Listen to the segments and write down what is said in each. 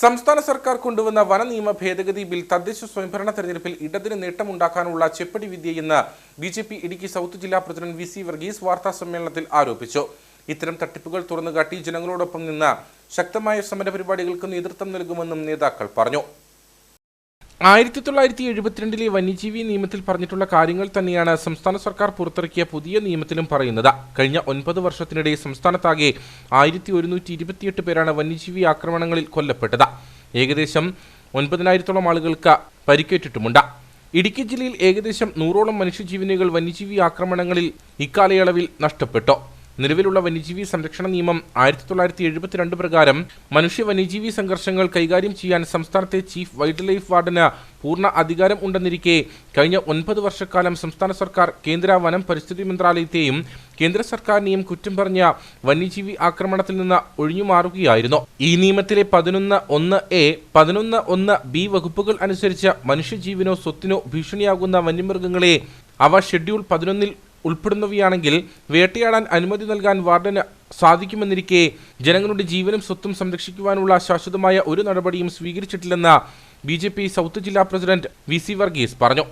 സംസ്ഥാന സർക്കാർ കൊണ്ടുവന്ന വന നിയമ ഭേദഗതി ബിൽ തദ്ദേശ സ്വയംഭരണ തെരഞ്ഞെടുപ്പിൽ ഇടതിന് നേട്ടമുണ്ടാക്കാനുള്ള ചെപ്പടി വിദ്യയെന്ന് B J P Idukki south ജില്ലാ പ്രസിഡന്റ് വി സി വർഗീസ് വാർത്താ സമ്മേളനത്തിൽ ആരോപിച്ചു. ഇത്തരം തട്ടിപ്പുകൾ തുറന്നുകാട്ടി ജനങ്ങളോടൊപ്പം നിന്ന് ശക്തമായ സമരപരിപാടികൾക്ക് നേതൃത്വം നൽകുമെന്നും നേതാക്കൾ പറഞ്ഞു. ആയിരത്തി തൊള്ളായിരത്തി എഴുപത്തിരണ്ടിലെ വന്യജീവി നിയമത്തിൽ പറഞ്ഞിട്ടുള്ള കാര്യങ്ങൾ തന്നെയാണ് സംസ്ഥാന സർക്കാർ പുറത്തിറക്കിയ പുതിയ നിയമത്തിലും പറയുന്നത്. കഴിഞ്ഞ ഒൻപത് വർഷത്തിനിടെ സംസ്ഥാനത്താകെ ആയിരത്തി ഒരുന്നൂറ്റി ഇരുപത്തിയെട്ട് പേരാണ് വന്യജീവി ആക്രമണങ്ങളിൽ കൊല്ലപ്പെട്ടത്. ഏകദേശം ഒൻപതിനായിരത്തോളം ആളുകൾക്ക് പരിക്കേറ്റിട്ടുമുണ്ട്. ഇടുക്കി ജില്ലയിൽ ഏകദേശം നൂറോളം മനുഷ്യജീവനുകൾ വന്യജീവി ആക്രമണങ്ങളിൽ ഇക്കാലയളവിൽ നഷ്ടപ്പെട്ടു. നിലവിലുള്ള വന്യജീവി സംരക്ഷണ നിയമം ആയിരത്തി തൊള്ളായിരത്തി എഴുപത്തിരണ്ട് പ്രകാരം മനുഷ്യ വന്യജീവി സംഘർഷങ്ങൾ കൈകാര്യം ചെയ്യാൻ സംസ്ഥാനത്തെ ചീഫ് വൈൽഡ് ലൈഫ് വാർഡന് പൂർണ അധികാരം ഉണ്ടെന്നിരിക്കെ കഴിഞ്ഞ ഒൻപത് വർഷക്കാലം സംസ്ഥാന സർക്കാർ കേന്ദ്ര വനം പരിസ്ഥിതി മന്ത്രാലയത്തെയും കേന്ദ്ര സർക്കാരിനെയും കുറ്റം പറഞ്ഞ വന്യജീവി ആക്രമണത്തിൽ നിന്ന് ഒഴിഞ്ഞുമാറുകയായിരുന്നു ഈ നിയമത്തിലെ പതിനൊന്ന് ഒന്ന് എ പതിനൊന്ന് ഒന്ന് ബി വകുപ്പുകൾ അനുസരിച്ച് മനുഷ്യജീവനോ സ്വത്തിനോ ഭീഷണിയാകുന്ന വന്യമൃഗങ്ങളെ അവ ഷെഡ്യൂൾ പതിനൊന്നിൽ ഉൾപ്പെടുന്നവയാണെങ്കിൽ വേട്ടയാടാൻ അനുമതി നൽകാൻ വാർഡന് സാധിക്കുമെന്നിരിക്കെ ജനങ്ങളുടെ ജീവനും സ്വത്തും സംരക്ഷിക്കുവാനുള്ള ശാശ്വതമായ ഒരു നടപടിയും സ്വീകരിച്ചിട്ടില്ലെന്ന് ബി ജെ പി സൗത്ത് ജില്ലാ പ്രസിഡന്റ് വി സി വർഗീസ് പറഞ്ഞു.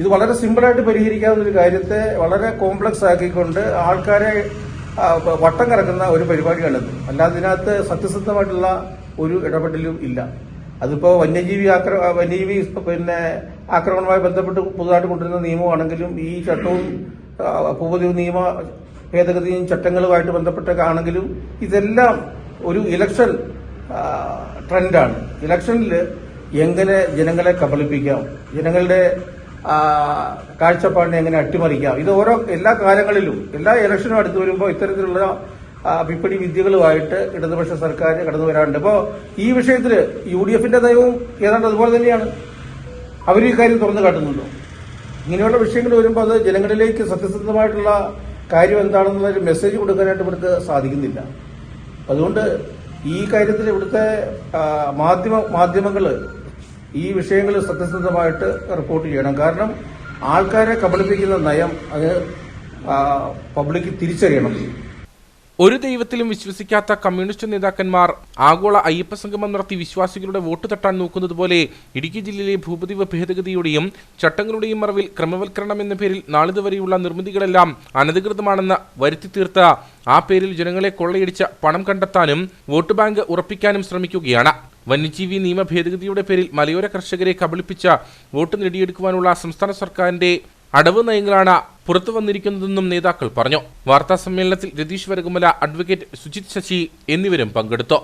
ഇത് വളരെ സിമ്പിളായിട്ട് പരിഹരിക്കാവുന്ന ഒരു കാര്യത്തെ വളരെ കോംപ്ലക്സ് ആക്കിക്കൊണ്ട് ആൾക്കാരെ വട്ടം കറക്കുന്ന ഒരു പരിപാടിയാണിത്. അല്ലാതെ ഇതിനകത്ത് സത്യസന്ധമായിട്ടുള്ള ഒരു ഇടപെടലും ഇല്ല. അതിപ്പോ വന്യജീവി ആക്ര വന്യജീവി പിന്നെ ആക്രമണവുമായി ബന്ധപ്പെട്ട് പുതുതായിട്ട് കൊണ്ടുവരുന്ന നിയമമാണെങ്കിലും ഈ ചട്ടവും ഭൂപതി നിയമ ഭേദഗതിയും ചട്ടങ്ങളുമായിട്ട് ബന്ധപ്പെട്ടൊക്കെ ഇതെല്ലാം ഒരു ഇലക്ഷൻ ട്രെൻഡാണ്. ഇലക്ഷനിൽ എങ്ങനെ ജനങ്ങളെ കബളിപ്പിക്കാം ജനങ്ങളുടെ കാഴ്ചപ്പാടിനെ എങ്ങനെ അട്ടിമറിക്കാം ഇത് ഓരോ എല്ലാ കാലങ്ങളിലും എല്ലാ ഇലക്ഷനും അടുത്ത് വരുമ്പോൾ ഇത്തരത്തിലുള്ള വിപണി വിദ്യകളുമായിട്ട് ഇടതുപക്ഷ സർക്കാർ കടന്നു വരാറുണ്ട്. അപ്പോൾ ഈ വിഷയത്തിൽ യു ഡി എഫിന്റെ നയവും ഏതാണ്ട് അതുപോലെ തന്നെയാണ്. അവർ ഈ കാര്യം തുറന്നു കാട്ടുന്നുണ്ടോ? ഇങ്ങനെയുള്ള വിഷയങ്ങൾ വരുമ്പോൾ അത് ജനങ്ങളിലേക്ക് സത്യസന്ധമായിട്ടുള്ള കാര്യം എന്താണെന്നുള്ള ഒരു മെസ്സേജ് കൊടുക്കാനായിട്ട് ഇവർക്ക് സാധിക്കുന്നില്ല. അതുകൊണ്ട് ഈ കാര്യത്തിൽ ഇവിടുത്തെ മാധ്യമ മാധ്യമങ്ങൾ ഈ വിഷയങ്ങൾ സത്യസന്ധമായിട്ട് റിപ്പോർട്ട് ചെയ്യണം. കാരണം ആൾക്കാരെ കബളിപ്പിക്കുന്ന നയം അത് പബ്ലിക് തിരിച്ചറിയണം. ഒരു ദൈവത്തിലും വിശ്വസിക്കാത്ത കമ്മ്യൂണിസ്റ്റ് നേതാക്കന്മാർ ആഗോള അയ്യപ്പ സംഗമം നടത്തി വിശ്വാസികളുടെ വോട്ട് തട്ടാൻ നോക്കുന്നത് പോലെ ഇടുക്കി ജില്ലയിലെ ഭൂപതിവ ഭേദഗതിയുടെയും ചട്ടങ്ങളുടെയും മറവിൽ ക്രമവൽക്കരണം എന്ന പേരിൽ നാളിതുവരെയുള്ള നിർമ്മിതികളെല്ലാം അനധികൃതമാണെന്ന് വരുത്തി തീർത്ത ആ പേരിൽ ജനങ്ങളെ കൊള്ളയടിച്ച പണം കണ്ടെത്താനും വോട്ട് ബാങ്ക് ഉറപ്പിക്കാനും ശ്രമിക്കുകയാണ്. വന്യജീവി നിയമ ഭേദഗതിയുടെ പേരിൽ മലയോര കർഷകരെ കബളിപ്പിച്ച വോട്ട് നേടിയെടുക്കുവാനുള്ള സംസ്ഥാന സർക്കാരിന്റെ അടവ് നയങ്ങളാണ് പുറത്തു വന്നിരിക്കുന്നതെന്നും നേതാക്കൾ പറഞ്ഞു. വാർത്താ സമ്മേളനത്തിൽ രതീഷ് വരകുമല അഡ്വക്കേറ്റ് സുജിത് ശശി എന്നിവരും പങ്കെടുത്തു.